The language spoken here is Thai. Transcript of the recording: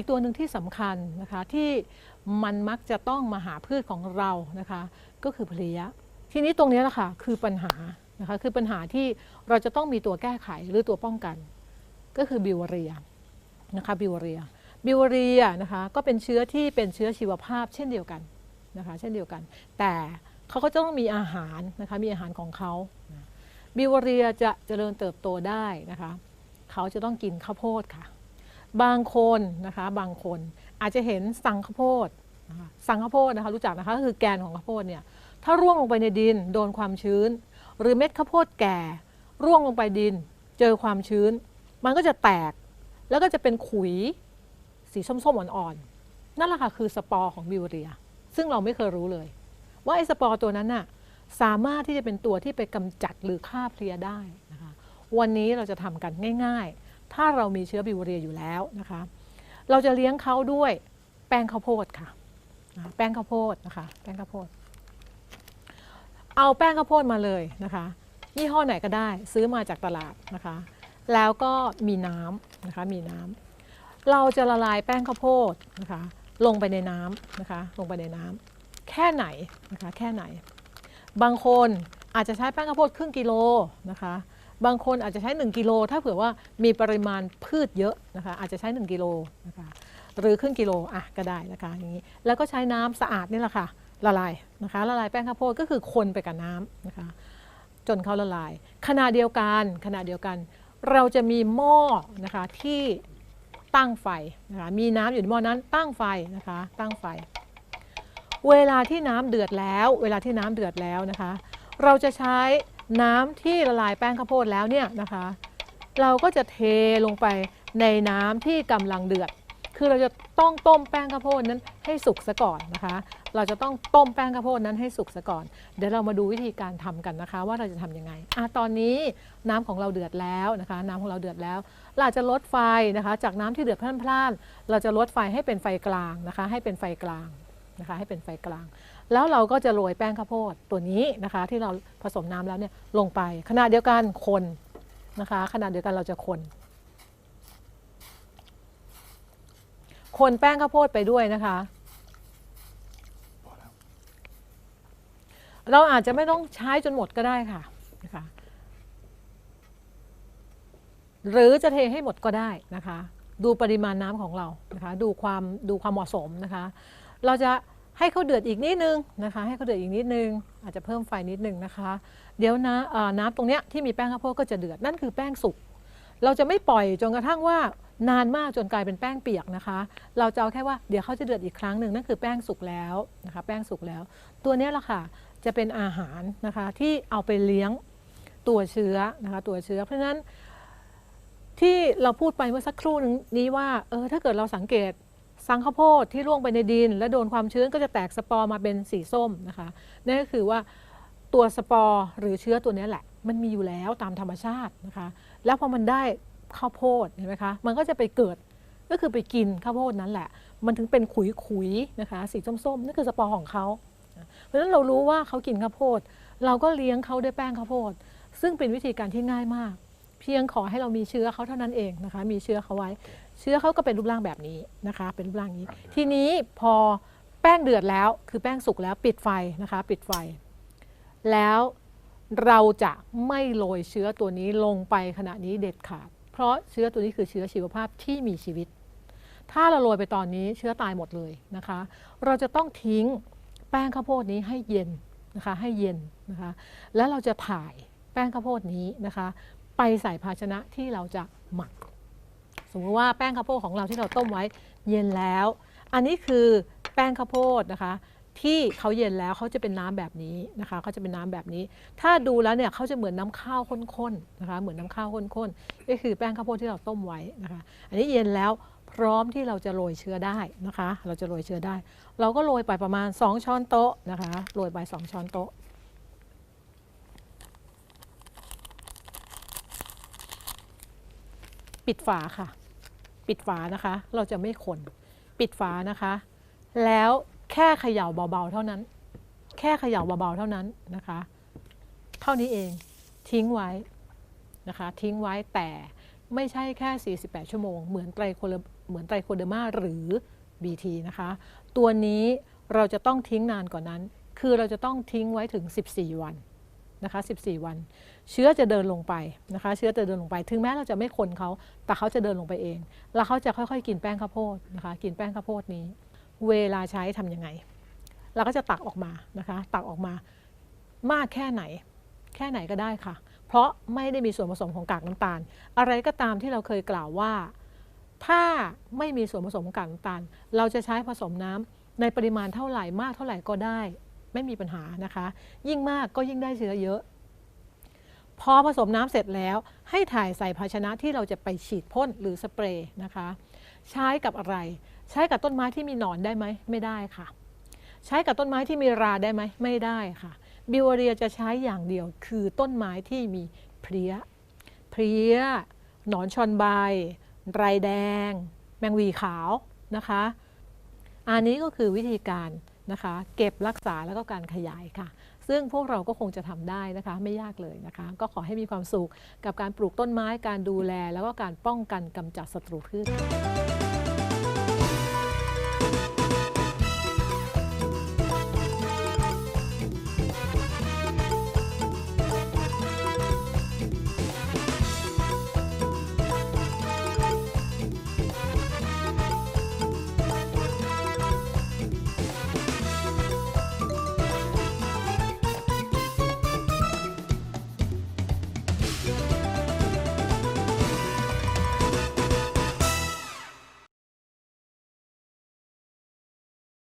อีกตัวหนึ่งที่สำคัญนะคะที่มันมักจะต้องมาหาพืชของเรานะคะก็คือเพลียทีนี้ตรงนี้แหละค่ะคือปัญหานะคะคือปัญหาที่เราจะต้องมีตัวแก้ไขหรือตัวป้องกัน ก็คือบิวเรียนะคะบิวเรียบิวเรียนะคะก็เป็นเชื้อที่เป็นเชื้อชีวภาพเช่นเดียวกันนะคะเช่นเดียวกัน แต่เขาก็จะต้องมีอาหารนะคะมีอาหารของเขาบิวเรียจะเจริญเติบโตได้นะคะเขาจะต้องกินข้าวโพดค่ะ บางคนนะคะบางคนอาจจะเห็นสังข้าวโพดสังข้าวโพดนะคะรู้จักนะคะก็คือแกนของข้าวโพดเนี่ยถ้าร่วงลงไปในดินโดนความชื้น หรือเม็ดข้าวโพดแก่ ร่วงลงไปดิน เจอความชื้น มันก็จะแตกแล้วก็จะเป็นขุยสีส้มๆอ่อนๆนั่นแหละค่ะคือสปอร์ของบิวเรีย ซึ่งเราไม่เคยรู้เลย ว่าไอ้สปอร์ตัวนั้นน่ะสามารถที่จะเป็นตัวที่ไปกำจัดหรือฆ่าเพลียได้นะคะวันนี้เราจะทำกันง่าย ๆ ถ้าเรามีเชื้อบิวเรียอยู่แล้วนะคะ เราจะเลี้ยงเขาด้วยแป้งข้าวโพดค่ะ แป้งข้าวโพดนะคะ แป้งข้าวโพด เอาแป้งข้าวโพดมาเลยนะคะยี่ห้อไหนก็ได้ซื้อมาจากตลาดนะคะ แล้วก็มีน้ำนะคะ มีน้ำ เราจะละลายแป้งข้าวโพดนะคะ ลงไปในน้ำนะคะ ลงไปในน้ำ แค่ไหนนะคะ แค่ไหน บางคนอาจจะใช้แป้งข้าวโพดครึ่งกิโลนะคะ บางคนอาจจะใช้ 1 กิโล ถ้าเผื่อว่ามีปริมาณพืชเยอะนะคะอาจจะใช้ 1 กิโลนะคะหรือครึ่งกิโลอะก็ได้นะคะอย่างนี้แล้วก็ใช้น้ำสะอาดนี่แหละค่ะละลายนะคะละลายแป้งข้าวโพดก็คือคนไปกับน้ำนะคะจนเขาละลายขณะเดียวกันขณะเดียวกัน เราจะมีหม้อนะคะที่ตั้งไฟนะคะมีน้ำอยู่ในหม้อนั้นตั้งไฟนะคะตั้งไฟ เวลาที่น้ำเดือดแล้ว เวลาที่น้ำเดือดแล้วนะคะ เราจะใช้ น้ำที่ละลายแป้งข้าวโพดแล้วเนี่ยนะคะ เราก็จะเทลงไปในน้ำที่กำลังเดือด คือเราจะต้องต้มแป้งข้าวโพดนั้นให้สุกซะก่อนนะคะ เราจะต้องต้มแป้งข้าวโพดนั้นให้สุกซะก่อน เดี๋ยวเรามาดูวิธีการทำกันนะคะ ว่าเราจะทำยังไงอะตอนนี้น้ำของเราเดือดแล้วนะคะ น้ำของเราเดือดแล้ว เราจะลดไฟนะคะ จากน้ำที่เดือดพล่านๆเราจะลดไฟให้เป็นไฟกลางนะคะ ให้เป็นไฟกลาง นะคะให้เป็นไฟกลาง แล้วเราก็จะโรยแป้งข้าวโพดตัวนี้นะคะที่เราผสมน้ำแล้วเนี่ยลงไปขณะเดียวกันคนนะคะขณะเดียวกันเราจะคนคนแป้งข้าวโพดไปด้วยนะคะเราอาจจะไม่ต้องใช้จนหมดก็ได้ค่ะนะคะหรือจะเทให้หมดก็ได้นะคะ ดูปริมาณน้ำของเรานะคะ ดูความดูความเหมาะสมนะคะ เราจะให้เขาเดือดอีกนิดนึงนะคะ ให้เขาเดือดอีกนิดนึง อาจจะเพิ่มไฟนิดนึงนะคะ เดี๋ยวนะน้ำตรงเนี้ยที่มีแป้งข้าวโพดก็จะเดือดนั่นคือแป้งสุกเราจะไม่ปล่อยจนกระทั่งว่านานมากจนกลายเป็นแป้งเปียกนะคะ เราจะเอาแค่ว่าเดี๋ยวเขาจะเดือดอีกครั้งหนึ่งนั่นคือแป้งสุกแล้วนะคะ แป้งสุกแล้ว ตัวนี้แหละค่ะจะเป็นอาหารนะคะที่เอาไปเลี้ยงตัวเชื้อนะคะตัวเชื้อ เพราะฉะนั้นที่เราพูดไปเมื่อสักครู่นึงนี้ว่าเออถ้าเกิดเราสังเกต สังข้าวโพดที่ร่วงไปในดิน และโดนความชื้นก็จะแตกสปอร์มาเป็นสีส้มนะคะนั่นก็คือว่าตัวสปอร์หรือเชื้อตัวนี้แหละ มันมีอยู่แล้วตามธรรมชาตินะคะแล้วพอมันได้ข้าวโพดเห็นไหมคะมันก็จะไปเกิดก็คือไปกินข้าวโพดนั้นแหละ มันถึงเป็นขุยๆนะคะสีส้มๆนั่นคือสปอร์ของเขาเพราะฉะนั้นเรารู้ว่าเขากินข้าวโพด เราก็เลี้ยงเขาด้วยแป้งข้าวโพด ซึ่งเป็นวิธีการที่ง่ายมาก เพียงขอให้เรามีเชื้อเขาเท่านั้นเองนะคะ มีเชื้อเขาไว้ เชื้อเขาก็เป็นรูปร่างแบบนี้นะคะ เป็นรูปร่างนี้ ทีนี้พอแป้งเดือดแล้ว คือแป้งสุกแล้วปิดไฟนะคะ ปิดไฟ แล้วเราจะไม่โรยเชื้อตัวนี้ลงไปขณะนี้เด็ดขาด เพราะเชื้อตัวนี้คือเชื้อชีวภาพที่มีชีวิต ถ้าเราโรยไปตอนนี้เชื้อตายหมดเลยนะคะ เราจะต้องทิ้งแป้งข้าวโพดนี้ให้เย็นนะคะ ให้เย็นนะคะ แล้วเราจะถ่ายแป้งข้าวโพดนี้นะคะ ไปใส่ภาชนะที่เราจะหมัก สมมติว่าแป้งข้าวโพดของเราที่เราต้มไว้เย็นแล้ว อันนี้คือแป้งข้าวโพดนะคะ ที่เขาเย็นแล้วเขาจะเป็นน้ำแบบนี้นะคะเขาจะเป็นน้ำแบบนี้ ถ้าดูแล้วเนี่ยเขาจะเหมือนน้ำข้าวข้นๆนะคะ เหมือนน้ำข้าวข้นๆก็คือแป้งข้าวโพดที่เราต้มไว้นะคะ อันนี้เย็นแล้วพร้อมที่เราจะโรยเชื้อได้นะคะ เราจะโรยเชื้อได้ เราก็โรยไปประมาณ 2 ช้อนโต๊ะนะคะ โรยไป 2 ช้อนโต๊ะ ปิดฝาค่ะ ปิดฝานะคะ เราจะไม่คนปิดฝานะคะ แล้วแค่เขย่าเบาๆเท่านั้น แค่เขย่าเบาๆเท่านั้นนะคะ เท่านี้เองทิ้งไว้นะคะ ทิ้งไว้แต่ไม่ใช่แค่ 48 ชั่วโมง เหมือนไตรโคเหมือนไตรโคเดอร์มาหรือ BT นะคะ ตัวนี้เราจะต้องทิ้งนานกว่านั้น คือเราจะต้องทิ้งไว้ถึง 14 วัน นะคะ 14 วัน เชื้อจะเดินลงไปนะคะ เชื้อจะเดินลงไป ถึงแม้เราจะไม่คนเขาแต่เขาจะเดินลงไปเอง แล้วเขาจะค่อยๆ กินแป้งข้าวโพดนะคะ กินแป้งข้าวโพดนี้ เวลาใช้ทำยังไง เราก็จะตักออกมานะคะ ตักออกมามากแค่ไหน แค่ไหนก็ได้ค่ะ เพราะไม่ได้มีส่วนผสมของกากน้ำตาล อะไรก็ตามที่เราเคยกล่าวว่า ถ้าไม่มีส่วนผสมของกากน้ำตาล เราจะใช้ผสมน้ำในปริมาณเท่าไหร่มากเท่าไหร่ก็ได้ ไม่มีปัญหานะคะ ยิ่งมากก็ยิ่งได้เชื้อเยอะ พอผสมน้ำเสร็จแล้ว ให้ถ่ายใส่ภาชนะที่เราจะไปฉีดพ่นหรือสเปรย์นะคะ ใช้กับอะไร ใช้กับต้นไม้ที่มีหนอนได้ไหมไม่ได้ค่ะ ใช้กับต้นไม้ที่มีราได้ไหมไม่ได้ค่ะบิวเรียจะใช้อย่างเดียวคือต้นไม้ที่มีเพลี้ย เพลี้ย หนอนชอนใบ ไรแดง แมงวีขาวนะคะ อันนี้ก็คือวิธีการ นะคะ เก็บรักษาแล้วก็การขยายค่ะ ซึ่งพวกเราก็คงจะทำได้นะคะ ไม่ยากเลยนะคะ ก็ขอให้มีความสุขกับการปลูกต้นไม้การดูแล แล้วก็การป้องกันกำจัดศัตรูพืช